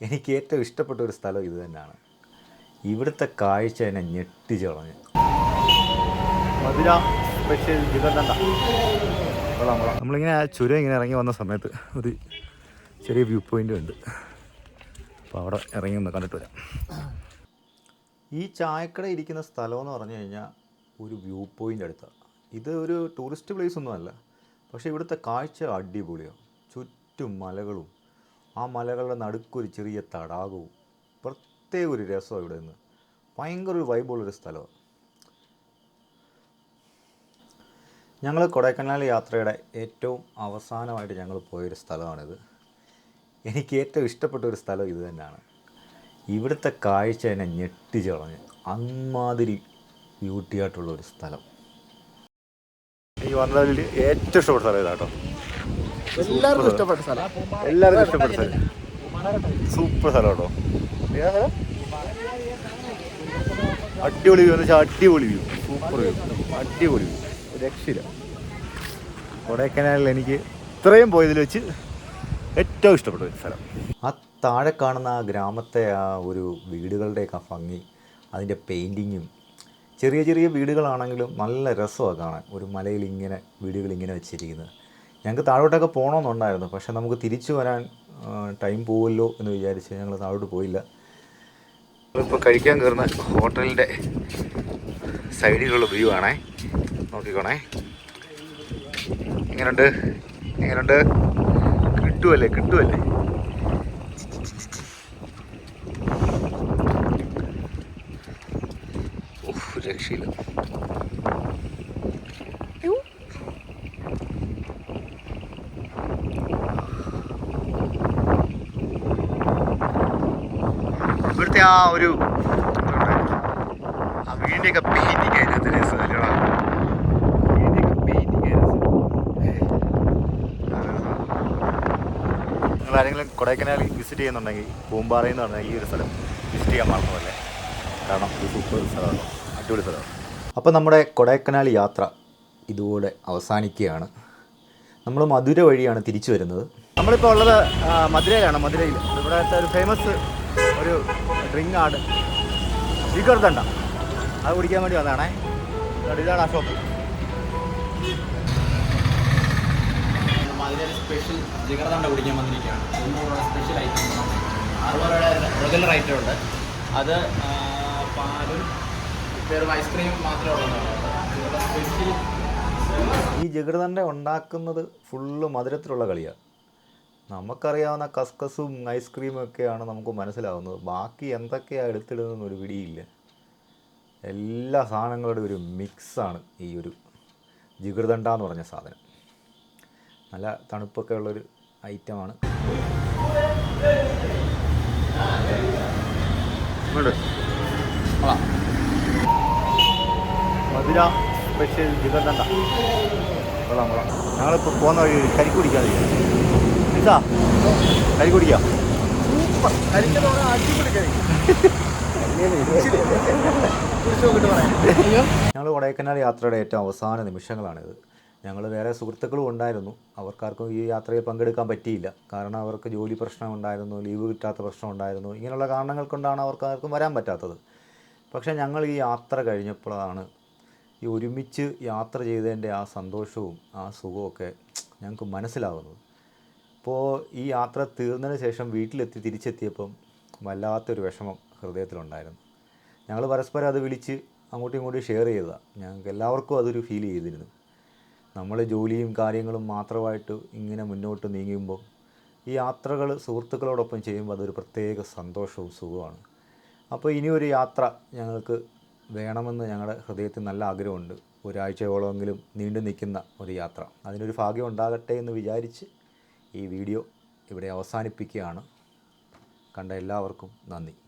എനിക്ക് ഏറ്റവും ഇഷ്ടപ്പെട്ട ഒരു സ്ഥലം ഇത് തന്നെയാണ്. ഇവിടുത്തെ കാഴ്ച എന്നെ ഞെട്ടിച്ചളഞ്ഞു മധുര സ്പെഷ്യൽ നമ്മളിങ്ങനെ ആ ചുരം ഇങ്ങനെ ഇറങ്ങി വന്ന സമയത്ത് ഒരു ചെറിയ വ്യൂ പോയിന്റ് ഉണ്ട്. അപ്പോൾ അവിടെ ഇറങ്ങി ഒന്ന് കണ്ടിട്ട് വരാം. ഈ ചായക്കട ഇരിക്കുന്ന സ്ഥലം എന്ന് പറഞ്ഞു കഴിഞ്ഞാൽ ഒരു വ്യൂ പോയിന്റ് അടുത്താണ് ഇത് ഒരു ടൂറിസ്റ്റ് പ്ലേസ് ഒന്നും അല്ല. പക്ഷേ ഇവിടുത്തെ കാഴ്ച അടിപൊളിയാണ്. ചുറ്റും മലകളും ആ മലകളുടെ നടുക്കൊരു ചെറിയ തടാകവും പ്രത്യേക ഒരു രസമാണ് ഇവിടെ നിന്ന്. ഭയങ്കര ഒരു വൈബുള്ളൊരു സ്ഥലമാണ് ഞങ്ങൾ കൊടൈക്കനാൽ യാത്രയുടെ ഏറ്റവും അവസാനമായിട്ട് ഞങ്ങൾ പോയൊരു സ്ഥലമാണിത്. എനിക്ക് ഏറ്റവും ഇഷ്ടപ്പെട്ട ഒരു സ്ഥലം ഇത് തന്നെയാണ്. ഇവിടുത്തെ കാഴ്ച എന്നെ ഞെട്ടിച്ച് കളഞ്ഞു അമ്മാതിരി ബ്യൂട്ടി ആയിട്ടുള്ള ഒരു സ്ഥലം. എനിക്ക് വന്നതിൽ ഏറ്റവും ഇഷ്ടപ്പെട്ട സ്ഥലം ഇതാട്ടോ എല്ലാവർക്കും ഇഷ്ടപ്പെട്ട സ്ഥലം. എല്ലാവർക്കും ഇഷ്ടപ്പെട്ട സ്ഥലം. സൂപ്പർ സ്ഥലം കേട്ടോ. അടിപൊളി വ്യൂ എന്ന് വെച്ചാൽ അടിപൊളി വ്യൂ. Super view. അടിപൊളി വ്യൂ. രക്ഷയില്ല. കൊടൈക്കനാലിൽ എനിക്ക് ഇത്രയും പോയതിൽ വെച്ച് ഏറ്റവും ഇഷ്ടപ്പെട്ട ഒരു സ്ഥലം. ആ താഴെ കാണുന്ന ആ ഗ്രാമത്തെ ആ ഒരു വീടുകളുടെയൊക്കെ ആ ഭംഗി അതിന്റെ പെയിന്റിങ്ങും ചെറിയ ചെറിയ വീടുകളാണെങ്കിലും നല്ല രസമാണ് കാണാൻ. ഒരു മലയിൽ ഇങ്ങനെ വീടുകൾ ഇങ്ങനെ വെച്ചിരിക്കുന്നത്. ഞങ്ങൾക്ക് താഴോട്ടൊക്കെ പോകണമെന്നുണ്ടായിരുന്നു. പക്ഷെ നമുക്ക് തിരിച്ചു വരാൻ ടൈം പോവുമല്ലോ എന്ന് വിചാരിച്ച് ഞങ്ങൾ താഴോട്ട് പോയില്ല. ഇപ്പോൾ കഴിക്കാൻ കയറുന്ന ഹോട്ടലിന്റെ സൈഡിലുള്ള വ്യൂ ആണേ. നോക്കിക്കോണേ. എങ്ങനെയുണ്ട് എങ്ങനെയുണ്ട് കിട്ടുമല്ലേ കിട്ടുമല്ലേ ഓഹ് രക്ഷയില്ല. ആ ഒരു ആ വീടിന്റെയൊക്കെ പെയിന്റിങ് അതിനകത്ത് രസമല്ലേടാ വീടിന്റെയൊക്കെ പെയിന്റിങ് നിങ്ങൾ ആരെങ്കിലും കൊടൈക്കനാൽ വിസിറ്റ് ചെയ്യുന്നുണ്ടെങ്കിൽ പൂമ്പാറ എന്ന് പറഞ്ഞാൽ ഈ ഒരു സ്ഥലം വിസിറ്റ് ചെയ്യാൻ മറന്നതല്ലേ കാരണം ഇത് സൂപ്പർ സ്ഥലമാണ്. അടിപൊളി സ്ഥലമാണ്. അപ്പോൾ നമ്മുടെ കൊടൈക്കനാൽ യാത്ര ഇതുപോലെ അവസാനിക്കുകയാണ്. നമ്മൾ മധുര വഴിയാണ് തിരിച്ചു വരുന്നത്. നമ്മളിപ്പോൾ ഉള്ളത് മധുരയിലാണ് മധുരയിൽ. ഇവിടുത്തെ ഒരു ഫേമസ് ഒരു ഡ്രിങ്ക് ആണ്. ജിഗർദണ്ഡ അത് കുടിക്കാൻ വേണ്ടി വന്നതാണേ. ഇതാണ് ആ ഷോപ്പ് സ്പെഷ്യൽ കുടിക്കാൻ വന്നിരിക്കുകയാണ്. തൊണ്ണൂറ് സ്പെഷ്യൽ ഐറ്റം അറുപത് രൂപയുടെ റെഗുലർ ഐറ്റം ഉണ്ട്. അത് പാലും വെറും മാത്രമേ ഉള്ളതാണ് ഇവിടെ സ്പെഷ്യൽ ഈ ജഗൃതണ്ട ഉണ്ടാക്കുന്നത് ഫുള്ള് മധുരത്തിലുള്ള കളിയാണ് നമുക്കറിയാവുന്ന കസ്കസും ഐസ്ക്രീമും ഒക്കെയാണ് നമുക്ക് മനസ്സിലാവുന്നത്. ബാക്കി എന്തൊക്കെയാണ് എടുത്തിടുന്നതെന്ന് ഒരു പിടിയില്ല. എല്ലാ സാധനങ്ങളുടെ ഒരു മിക്സാണ് ഈ ഒരു ജിഗൃതണ്ട എന്ന് പറഞ്ഞ സാധനം. നല്ല തണുപ്പൊക്കെ ഉള്ളൊരു ഐറ്റമാണ്. മധുര സ്പെഷ്യൽ ജിഗൃതണ്ട ഞങ്ങളിപ്പോൾ പോകുന്ന വഴി കരിക്ക് ഇതാ കരി കുടിക്കാം? ഞങ്ങൾ കൊടൈക്കനാൽ യാത്രയുടെ ഏറ്റവും അവസാന നിമിഷങ്ങളാണിത്. ഞങ്ങൾ വേറെ സുഹൃത്തുക്കളും ഉണ്ടായിരുന്നു. അവർക്കാർക്കും ഈ യാത്രയിൽ പങ്കെടുക്കാൻ പറ്റിയില്ല. കാരണം അവർക്ക് ജോലി പ്രശ്നം ഉണ്ടായിരുന്നു ലീവ് കിട്ടാത്ത പ്രശ്നം ഉണ്ടായിരുന്നു. ഇങ്ങനെയുള്ള കാരണങ്ങൾ കൊണ്ടാണ് അവർക്കാർക്കും വരാൻ പറ്റാത്തത്. പക്ഷേ ഞങ്ങൾ ഈ യാത്ര കഴിഞ്ഞപ്പോഴാണ് ഈ ഒരുമിച്ച് യാത്ര ചെയ്തതിന്റെ ആ സന്തോഷവും ആ സുഖമൊക്കെ ഞങ്ങൾക്ക് മനസ്സിലാവുന്നത്. അപ്പോൾ ഈ യാത്ര തീർന്നതിന് ശേഷം വീട്ടിലെത്തി തിരിച്ചെത്തിയപ്പം വല്ലാത്തൊരു വിഷമം ഹൃദയത്തിലുണ്ടായിരുന്നു. ഞങ്ങൾ പരസ്പരം അത് വിളിച്ച് അങ്ങോട്ടും ഇങ്ങോട്ടും ഷെയർ ചെയ്തതാണ് ഞങ്ങൾക്ക് എല്ലാവർക്കും അതൊരു ഫീൽ ചെയ്തിരുന്നു. നമ്മൾ ജോലിയും കാര്യങ്ങളും മാത്രമായിട്ട് ഇങ്ങനെ മുന്നോട്ട് നീങ്ങുമ്പോൾ ഈ യാത്രകൾ സുഹൃത്തുക്കളോടൊപ്പം ചെയ്യുമ്പോൾ അതൊരു പ്രത്യേക സന്തോഷവും സുഖമാണ് അപ്പോൾ ഇനിയൊരു യാത്ര ഞങ്ങൾക്ക് വേണമെന്ന് ഞങ്ങളുടെ ഹൃദയത്തിൽ നല്ല ആഗ്രഹമുണ്ട്. ഒരാഴ്ചയോളമെങ്കിലും നീണ്ടു നിൽക്കുന്ന ഒരു യാത്ര. അതിനൊരു ഭാഗ്യം ഉണ്ടാകട്ടെ എന്ന് വിചാരിച്ച് ഈ വീഡിയോ ഇവിടെ അവസാനിപ്പിക്കുകയാണ്. കണ്ട എല്ലാവർക്കും നന്ദി.